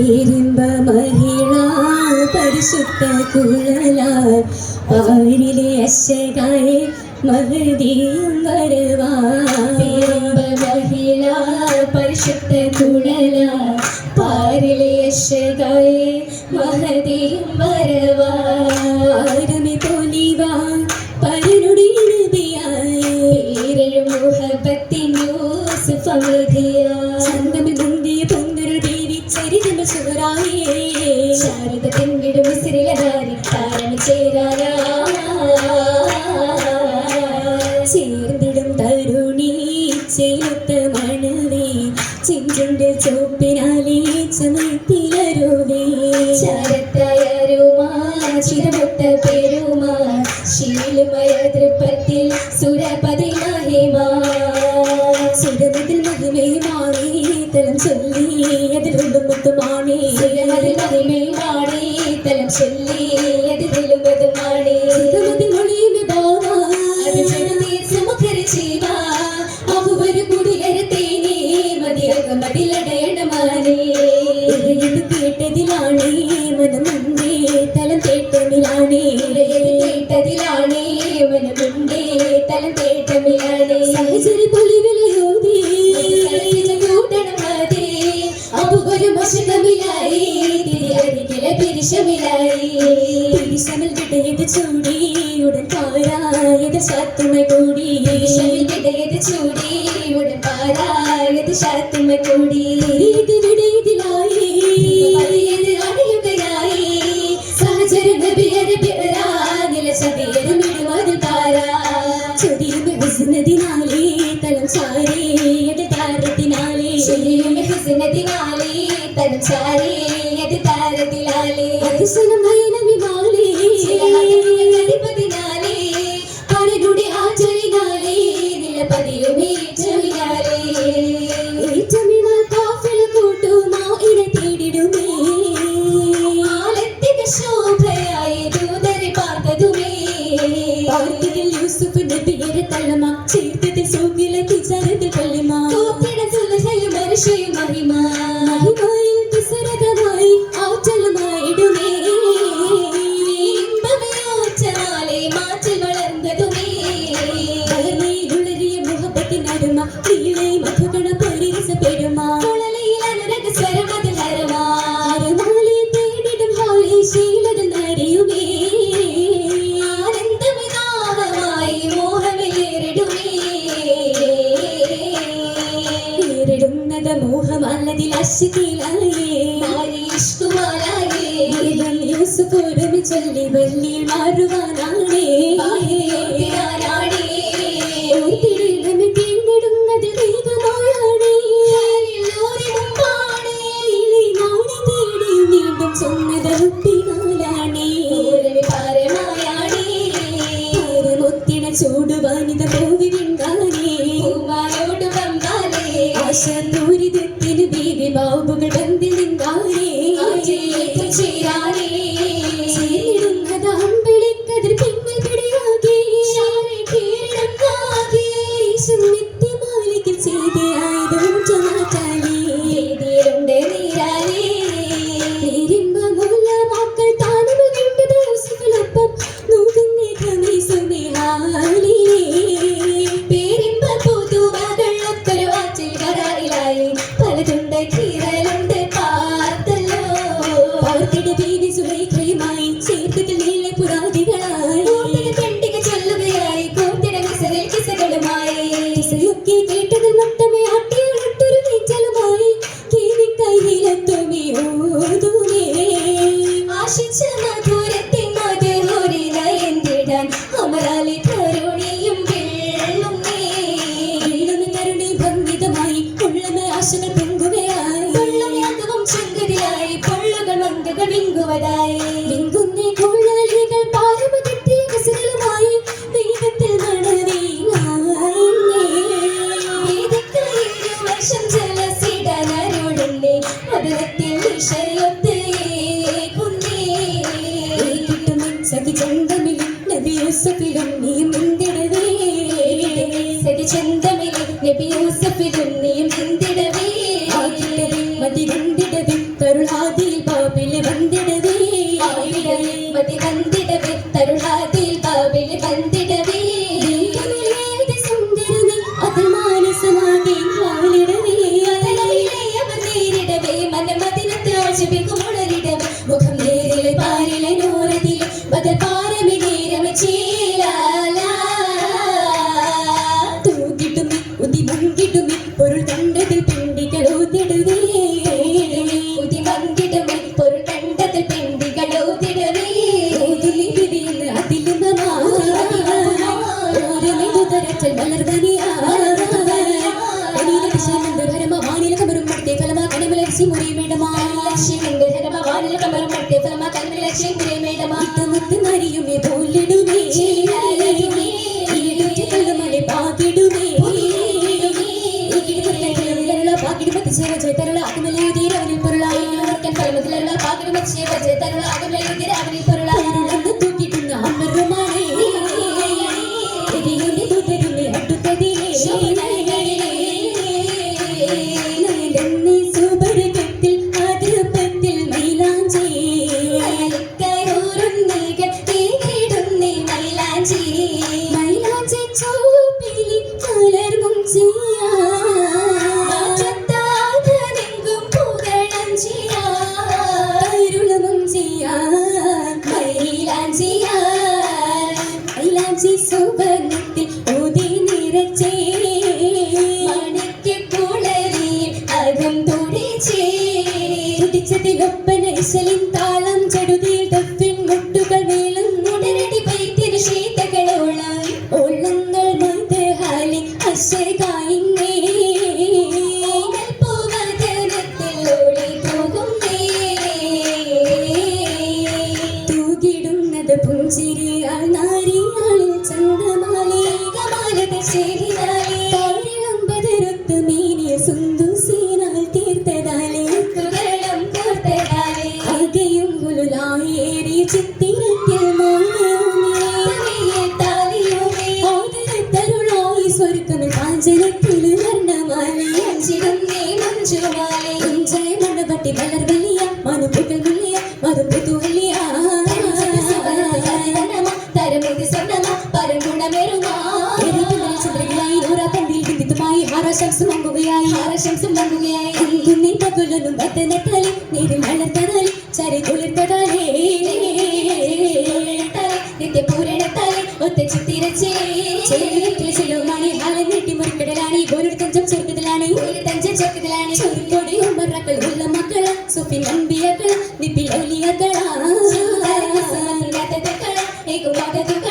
പെരുമ്പ മഹിള പരിശുദ്ധ കുഴലാൽ പാരിലെ അശകായ മഹതിയും വരവാ പെരുമ്പ മഹിള പരിശുദ്ധ കുഴലാൽ പാരിലെ അശകായ മകതിയും വരവാ ആരമി പൊലിവാ ശാരദ പെൺകിടും സിരിലധാരി താരം ചേരാനാ. ചേർന്നിടും തരുണി ചേലത്ത മണവേ ചിഞ്ചുണ്ട് ചോപ്പിനാലേ ചമത്തിലരുവേ. ശരത്തയരുമാ ചിരമുട്ട പെരുമാ ശീലമയ തൃപ്പത്തിൽ സുരപതി മഹിമാ അതിലൊന്നും മുത്തുമാണേ? സുരമതിൽ മഹിമേ മാറി തലം ചൊല്ലി. അതിലും മതുമാണേ സുരമതിൽ മൊഴിയുമേ ബാവാ അത് ചുരുതി സുമുഖരിച്ചീവ അഹുവരു കുടിയരത്തേനേ മതിയകമതിലടയണമാനേ ഇത് കേട്ടതിലാണേ മനമുണ്ടേ തലം തേട്ടമിലാണേ. കേട്ടതിലാണേ മനമുണ്ടേ തലം തേട്ടമിലാണേ. സഹചരി പൊലിവിലയോതേ പിരിശമിലായി പിരിശമിൽ വിടയത് ചൂടി ഉടൻ പാരായത് ശാത്തുമ കൂടി പിരിശമിൽ വിടയത് ചൂടി ഉടൻ പാരായത് ശാത്തുമ കൂടി ഇത് വിടയതിലായി വലിയത് അണിയുകയായി സഹചര നബിയര പിറരാ നിലച്ചതിയരും ഇടുവതിൽ പാരാ ചൊടിയും ഹുസ്നതിനാലേ തലം ചാരേയത് താരത്തിനാലേ ചൊടിയും ഹുസ്നതിനാലേ തലം ചാരേയത് At isa ng bayan na may ചൂടുവാനിത വന്നാലേ. ആശ ദൂരിതത്തിന് ബീവി ബാബുകൾ ബന്ധിൽ നിന്നാനേ ചേരിടുന്നത് ചന്തമിലും നബി യൂസഫിലും നീയും എന്തിടവേ മങ്കിടുമിപ്പൊരു കണ്ടതിൽ പെണ്ടികളോതിടുവേ മങ്കിടുമിപ്പൊരു കണ്ടതിൽ പെണ്ടികളോതിടുവേ അതിൽ നിന്നുതരച്ചൽ മലർവനിയാ ലക്ഷ്യം മുറിയമേടമാ ലക്ഷ്യം എന്റെ ധരമ വാനിലൊക്കെ മരം പറ്റിയ ഫലമാ കണ്ണിൽ ലക്ഷ്യം മുറിയമേടമാ ലോകത്തിലുള്ള പാത്രം ചെയ്യപ്പെട്ട് തന്നുള്ള അതിലുള്ള അവനെ പോലുള്ള Jesus ശിവമാലയും ജയ മണ്ണപട്ടി മലർ വലിയ മനുപ്പികൾ വലിയ മറുപ്പിതു വലിയ തരമേതി സ്വർണമ പരഗുണമെരുമാ ശംസം മങ്ങുകയായി ശംസം മങ്ങുകയായി നിന്റെ കുലനും പത്തനത്തലി നീരിൽ വളർത്തതലി ചരി കുളിർത്തതലേ നിത്യപൂരണത്താലെ ഒത്ത ചിത്തിരച്ചേ ചെറിയ മണി അലന്നിട്ടി മുറിക്കടലാണ് ഗോരുത്തഞ്ചം സ്വർഗത്തിലാണ് ചെക്കലാണ് ചോറിക്കോടി ഉമ്മറക്കൾ ഉള്ള മക്കള സുഫി നമ്പിയക്കൾ നിപ്പിൽ ഒലിയക്കളാ ഏകുമാകത്തുക്കൾ